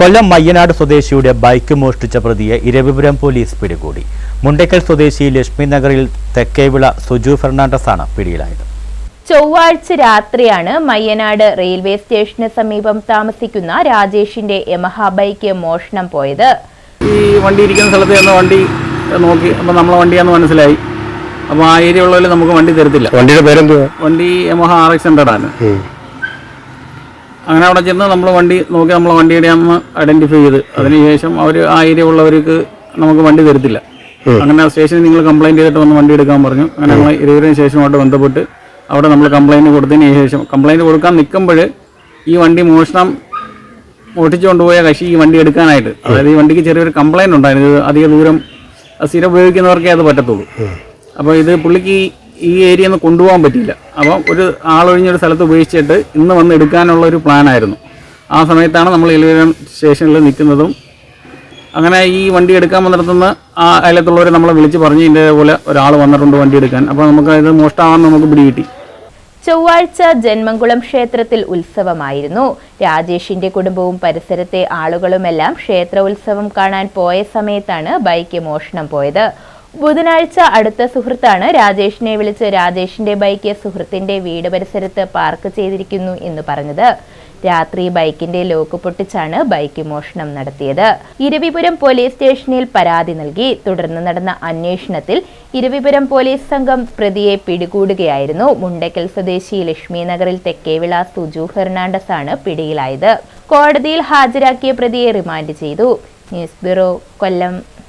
കൊല്ലം മയ്യനാട് സ്വദേശിയുടെ ബൈക്ക് മോഷ്ടിച്ച പ്രതിയെ ഇരവിപുരം പോലീസ് പിടികൂടി. മുണ്ടയ്ക്കൽ സ്വദേശി ലക്ഷ്മി നഗറിൽ തെക്കേവിള സുജു ഫെർണാണ്ടസ് ആണ് പിടിയിലായത്. ചൊവ്വാഴ്ച രാത്രിയാണ് മയ്യനാട് റെയിൽവേ സ്റ്റേഷന് സമീപം താമസിക്കുന്ന രാജേഷിന്റെ യമഹ ബൈക്ക് മോഷണം പോയത്. ഈ വണ്ടി ഇരിക്കുന്ന സ്ഥലത്ത് ചെന്ന് വണ്ടി നോക്കി അപ്പോൾ നമ്മളെ വണ്ടിയാന്ന് മനസ്സിലായി. അപ്പോൾ ആ ഏരിയ ഉള്ളവർ നമുക്ക് വണ്ടി തരത്തില്ല. വണ്ടിയുടെ പേരെന്തുവാ? വണ്ടി യമഹ ആർ എക്സ് ഹൺഡ്രഡ് ആണ്. അങ്ങനെ അവിടെ ചെന്ന് നമ്മൾ വണ്ടി നോക്കി നമ്മളെ വണ്ടിയുടെ ഐഡന്റിഫൈ ചെയ്ത്. അതിനുശേഷം അവർ ആ ഏരിയ ഉള്ളവർക്ക് നമുക്ക് വണ്ടി തരത്തില്ല. അങ്ങനെ സ്റ്റേഷനിൽ നിങ്ങൾ കംപ്ലൈന്റ് ചെയ്തിട്ട് വന്ന് വണ്ടി എടുക്കാൻ പറഞ്ഞു. അങ്ങനെ നമ്മൾ ശേഷം ശേഷമായിട്ട് ബന്ധപ്പെട്ട് അവിടെ നമ്മൾ കംപ്ലൈന്റ് കൊടുത്തതിന് ശേഷം കംപ്ലൈന്റ് കൊടുക്കാൻ നിൽക്കുമ്പോൾ ഈ വണ്ടി മോഷണം ഓട്ടിച്ചുകൊണ്ടുപോയ കശി കക്ഷി ഈ വണ്ടി എടുക്കാനായിട്ട്. അതായത് ഈ വണ്ടിക്ക് ചെറിയൊരു കംപ്ലൈന്റ് ഉണ്ടായിരുന്നു. അധിക ദൂരം സ്ഥിരം ഉപയോഗിക്കുന്നവർക്കേ അത് പറ്റത്തുള്ളൂ. അപ്പോൾ ഇത് പുള്ളിക്ക് ഈ- ഏരിയ ഒന്ന് കൊണ്ടുപോകാൻ പറ്റിയില്ല. അപ്പോൾ ഒരു ആളൊഴിഞ്ഞൊരു സ്ഥലത്ത് ഉപയോഗിച്ചിട്ട് ഇന്ന് വന്ന് എടുക്കാനുള്ള ഒരു പ്ലാനായിരുന്നു ആ സമയത്താണ് നമ്മൾ എലിവേരം സ്റ്റേഷനിൽ നിൽക്കുന്നതും അങ്ങനെ ഈ വണ്ടി എടുക്കാൻ വന്നിടത്തുനിന്ന് ആ അയലത്തുള്ളവർ നമ്മളെ വിളിച്ച് പറഞ്ഞ് ഇതേപോലെ ഒരാൾ വന്നിട്ടുണ്ട് വണ്ടി എടുക്കാൻ. അപ്പോൾ നമുക്ക് ഇത് മോഷ്ടാവാൻ നമുക്ക് പിടികിട്ടി ചൊവ്വാഴ്ച ജന്മംകുളം ക്ഷേത്രത്തിൽ ഉത്സവമായിരുന്നു. രാജേഷിന്റെ കുടുംബവും പരിസരത്തെ ആളുകളുമെല്ലാം ക്ഷേത്ര ഉത്സവം കാണാൻ പോയ സമയത്താണ് ബൈക്ക് മോഷണം പോയത്. ബുധനാഴ്ച അടുത്ത സുഹൃത്താണ് രാജേഷിനെ വിളിച്ച് രാജേഷിന്റെ ബൈക്ക് സുഹൃത്തിന്റെ വീട് പരിസരത്ത് പാർക്ക് ചെയ്തിരിക്കുന്നു എന്ന് പറഞ്ഞത്. രാത്രി ബൈക്കിന്റെ ലോക്ക് പൊട്ടിച്ചാണ് ബൈക്ക് മോഷണം നടത്തിയത്. ഇരവിപുരം പോലീസ് സ്റ്റേഷനിൽ പരാതി നൽകി. തുടർന്ന് നടന്ന അന്വേഷണത്തിൽ ഇരവിപുരം പോലീസ് സംഘം പ്രതിയെ പിടികൂടുകയായിരുന്നു. മുണ്ടയ്ക്കൽ സ്വദേശി ലക്ഷ്മി നഗറിൽ തെക്കേവിള സുജു ഫെർണാണ്ടസ് ആണ് പിടിയിലായത്. കോടതിയിൽ ഹാജരാക്കിയ പ്രതിയെ റിമാൻഡ് ചെയ്തു. News bureau Kollam.